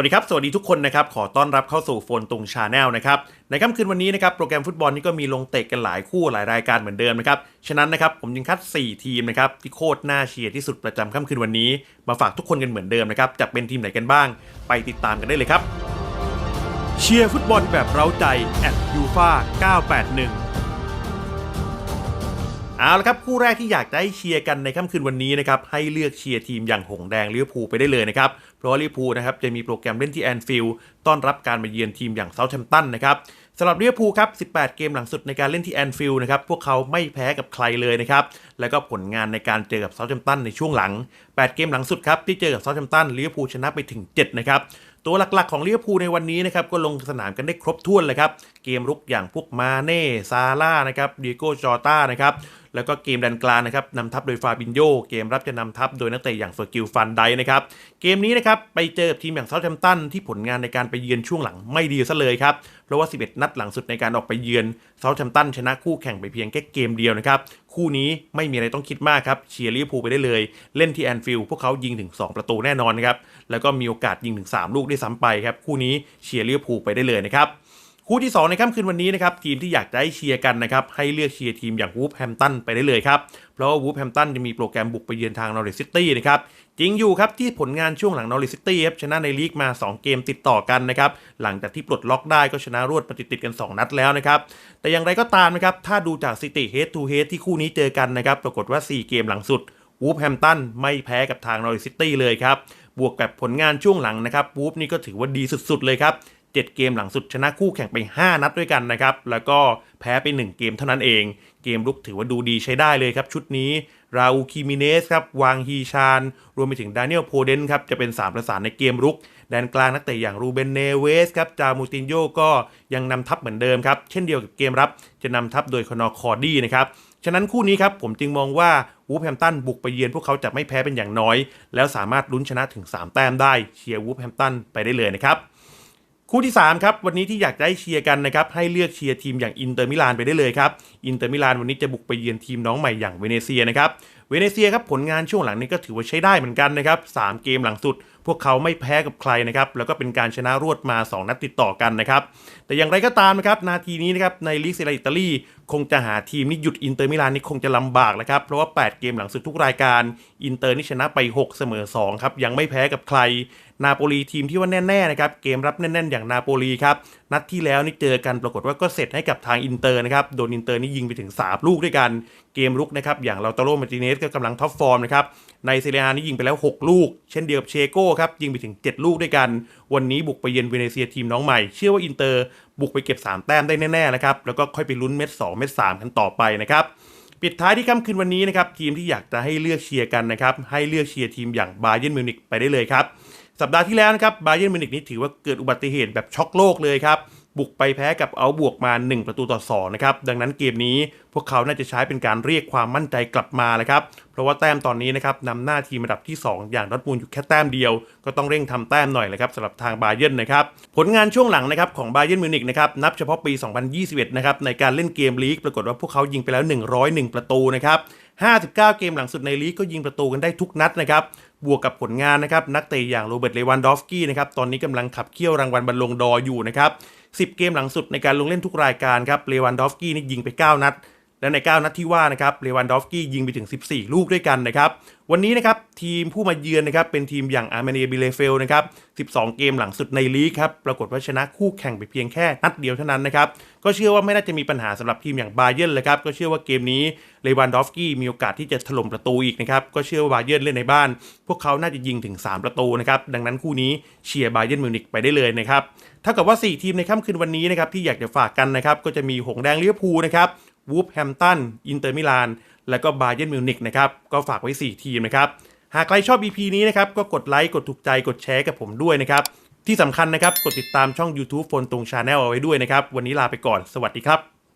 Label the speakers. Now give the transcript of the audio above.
Speaker 1: วัสดีครับ สวัสดีทุกคนนะครับ ขอต้อนรับเข้าสู่โฟนตุงชาแนลนะครับ ในค่ำคืนวันนี้นะครับ โปรแกรมฟุตบอลนี่ก็มีลงเตะกันหลายคู่หลายรายการเหมือนเดิมนะครับ ฉะนั้นนะครับ ผมจึงคัด 4 ทีมนะครับ ที่โคตรน่าเชียร์ที่สุดประจำค่ำคืนวันนี้ มาฝากทุกคนกันเหมือนเดิมนะครับ จะเป็นทีมไหนกันบ้าง ไปติดตามกันได้เลยครับ เชียร์ฟุตบอลแบบเร้าใจแอดยูฟา981 เอาละครับคู่แรกที่อยากจะให้เชียร์กันในค่ำคืนวันนี้นะครับให้เลือกเชียร์ทีมอย่างหงแดงลิเวอร์พูลไปได้เลยนะครับเพราะว่าลิเวอร์พูลนะครับจะมีโปรแกรมเล่นที่แอนฟิลด์ต้อนรับการมาเยือนทีมอย่างเซาท์แฮมป์ตันนะครับสำหรับลิเวอร์พูลครับ 18 เกมหลังสุดในการเล่นที่แอนฟิลด์นะครับ พวกเขาไม่แพ้กับใครเลยนะครับ แล้วก็ผลงานในการเจอกับเซาท์แฮมป์ตันในช่วงหลัง 8 เกมหลังสุดครับที่เจอกับเซาท์แฮมป์ตันลิเวอร์พูลชนะไปถึง 7 นะครับตัวหลักๆของลิเวอร์พูลในวันนี้นะครับก็ลงสนามกันได้ครบถ้วนเลยครับ เกมรุกอย่างพวกมาเน่ซาร่านะครับดิโก้จอต้านะครับแล้วก็เกมดันกลางนะครับนำทัพโดยฟาบินโยเกมรับจะนำทัพโดยนักเตะอย่างเฟอร์กิลฟันไดนะครับเกมนี้นะครับไปเจอกับทีมอย่างเซาท์แฮมป์ตันที่ผลงานในการไปเยือนช่วงหลังไม่ดีซะเลยครับเพราะว่า 11 นัดหลังสุดในการออกไปเยือนเซาท์แฮมป์ตันชนะคู่แข่งไปเพียงแค่เกมเดียวนะครับคู่นี้ไม่มีอะไรต้องคิดมากครับเชียร์ลิเวอร์พูลไปได้เลย เล่นที่แอนฟิลด์พวกเขายิงถึง 2 ประตูแน่นอนนะครับแล้วก็มีโอกาสยิงถึง 3 ลูกได้ซ้ำไปครับคู่นี้เชียร์ลิเวอร์พูลไปได้เลยนะครับ คู่ที่ 2 ในค่ำคืนวันนี้นะครับทีมที่อยากจะให้เชียร์กันนะครับให้เลือกเชียร์ทีมอย่างวูฟแฮมตันไปได้เลยครับ เพราะว่าวูฟแฮมตันจะมีโปรแกรมบุกไปเยือนทางนอริสซิตี้นะครับจริงอยู่ครับที่ผลงานช่วงหลังนอริสซิตี้ครับชนะในลีกมา 2 เกมติดต่อกันนะครับหลังจากที่ปลดล็อกได้ก็ชนะรวดมาติดๆกัน 2 นัดแล้วนะครับแต่อย่างไรก็ตามนะครับถ้าดูจากสถิติเฮดทูเฮดที่คู่นี้เจอกันนะครับปรากฏว่า 4 เกมหลังสุดวูฟแฮมตันไม่แพ้กับทางนอริสซิตี้เลยครับบวกกับผลงานช่วงหลังนะครับวูฟนี่ก็ถือว่าดีสุดๆเลยครับ 7 เกมหลังสุดชนะคู่แข่งไป 5 นัดด้วยกันนะครับ แล้วก็แพ้ไป 1 เกมเท่านั้นเอง เกมลุกถือว่าดูดีใช้ได้เลยครับ ชุดนี้ราอูคิมิเนสครับ วางฮีชาน รวมไปถึงดานิเอลโพเดนครับ จะเป็น 3 ประสานในเกมรุก แดนกลางนักเตะอย่างรูเบนเนเวสครับ จามูตินโยก็ยังนำทัพเหมือนเดิมครับ เช่นเดียวกับเกมรับ จะนำทัพโดยคอนอร์คอร์ดี้นะครับฉะนั้นคู่นี้ครับผมจึงมองว่าวูฟแฮมตันบุกไปเยือนพวกเขาจะไม่แพ้เป็นอย่างน้อย แล้วสามารถลุ้นชนะถึง 3 แต้มได้เชียร์วูฟแฮมตันไปได้เลยนะครับ คู่ที่ 3 ครับ วันนี้ที่อยากได้เชียร์กันนะครับ ให้เลือกเชียร์ทีมอย่างอินเตอร์มิลานไปได้เลยครับ อินเตอร์มิลานวันนี้จะบุกไปเยือนทีมน้องใหม่อย่างเวเนเซียนะครับ เวเนเซียครับผลงานช่วงหลังนี้ก็ถือว่าใช้ได้เหมือนกันนะครับ 3 เกมหลังสุด วกเขาไม่แพ้กับใครนะครับแล้วก็เป็นการชนะรวดมา 2 นัดติดต่อกันนะครับแต่อย่างไรก็ตามนะครับนาทีนี้นะครับในลีกเซเรียอิตาลีคงจะหาทีมนี่หยุดอินเตอร์มิลานนี่คงจะลำบากแล้วครับเพราะว่า 8 เกมหลังสุดทุกรายการอินเตอร์นี่ชนะไป 6 เสมอ2ครับยังไม่แพ้กับใคร นาโปลีทีมที่ว่าแน่ๆนะครับเกมรับแน่น ๆ อย่างนาโปลีครับนัดที่แล้วนี่เจอกันปรากฏว่าก็เสร็จให้กับทางอินเตอร์นะครับโดนอินเตอร์นี่ยิงไปถึง 3 ลูกด้วยกันเกมรุกนะครับอย่างเราตาโรมาติเนสก็กำลังท็อปฟอร์มนะครับในเซเรียนี่ยิงไปแล้ว 6 ลูก เช่นเดียวกับเชโก้ครับยิงไปถึง 7 ลูกด้วยกัน วันนี้บุกไปเยือนเวเนเซียทีมน้องใหม่ เชื่อว่าอินเตอร์บุกไปเก็บ 3 แต้มได้แน่ๆนะครับแล้วก็ค่อยไปลุ้นเม็ด2เม็ด3กันต่อไปนะครับปิดท้ายที่ค่ำคืนวันนี้นะครับทีมที่อยากจะให้เลือกเชียร์กันนะครับให้เลือกเชียร์ทีมอย่างบาเยิร์นมิวนิกไปได้เลยครับสัปดาห์ที่แล้วนะครับบาเยิร์นมิวนิกนี่ถือว่าเกิดอุบัติเหตุแบบช็อกโลกเลยครับ บุกไปแพ้กับเอาบวกมา 1 ประตูต่อ2นะครับดังนั้นเกมนี้พวกเขาน่าจะใช้เป็นการเรียกความมั่นใจกลับมาเลยครับเพราะว่าแต้มตอนนี้นะครับนำหน้าทีมระดับที่ 2 อย่างดอร์ทมูลอยู่แค่แต้มเดียว ก็ต้องเร่งทำแต้มหน่อยเลยครับสำหรับทางบาเยิร์นนะครับผลงานช่วงหลังนะครับของบาเยิร์นมิวนิกนะครับนับเฉพาะปี 2021 นะครับในการเล่นเกมลีกปรากฏว่าพวกเขายิงไปแล้ว 101 ประตูนะครับ59 เกมหลังสุดในลีกก็ยิงประตูกันได้ทุกนัดนะครับ บวกกับผลงานนะครับนักเตะอย่างโรเบิร์ตเลวันดอฟสกี้นะครับตอนนี้กำลังขับเคี่ยวรางวัลบอลลงดออยู่นะครับ10 เกมหลังสุดในการลงเล่นทุกรายการครับเลวันดอฟสกี้นี่ยิงไป 9 นัด และใน 9 นัดที่ว่านะครับเลวันดอฟกี้ยิงไปถึง 14 ลูกด้วยกันนะครับวันนี้นะครับทีมผู้มาเยือนนะครับเป็นทีมอย่างอาร์เมเนียบิเลเฟลนะครับ12 เกมหลังสุดในลีกครับปรากฏว่าชนะคู่แข่งไปเพียงแค่นัดเดียวเท่านั้นนะครับก็เชื่อว่าไม่น่าจะมีปัญหาสำหรับทีมอย่างบาเยิร์นเลยครับก็เชื่อว่าเกมนี้เลวันดอฟกี้มีโอกาสที่จะถล่มประตูอีกนะครับก็เชื่อว่าบาเยิร์นเล่นในบ้าน พวกเขาน่าจะยิงถึง 3 ประตูนะครับดังนั้นคู่นี้เชียร์บาเยิร์นมิวนิกไปได้เลยนะครับเท่ากับว่า 4 ทีมในค่ำคืนวันนี้นะครับที่อยากจะฝากกันนะครับก็จะมีหงแดงลิเวพูนะครับ วูฟแฮมตันอินเตอร์มิลานแล้วก็บาเยิร์นมิวนิกนะครับก็ฝากไว้ 4 ทีมนะครับ หากใครชอบ EP นี้นะครับ ก็กดไลค์กดถูกใจกดแชร์กับผมด้วยนะครับ ที่สำคัญนะครับ กดติดตามช่อง YouTube โฟนตรงชาแนลเอาไว้ด้วยนะครับ วันนี้ลาไปก่อนสวัสดีครับ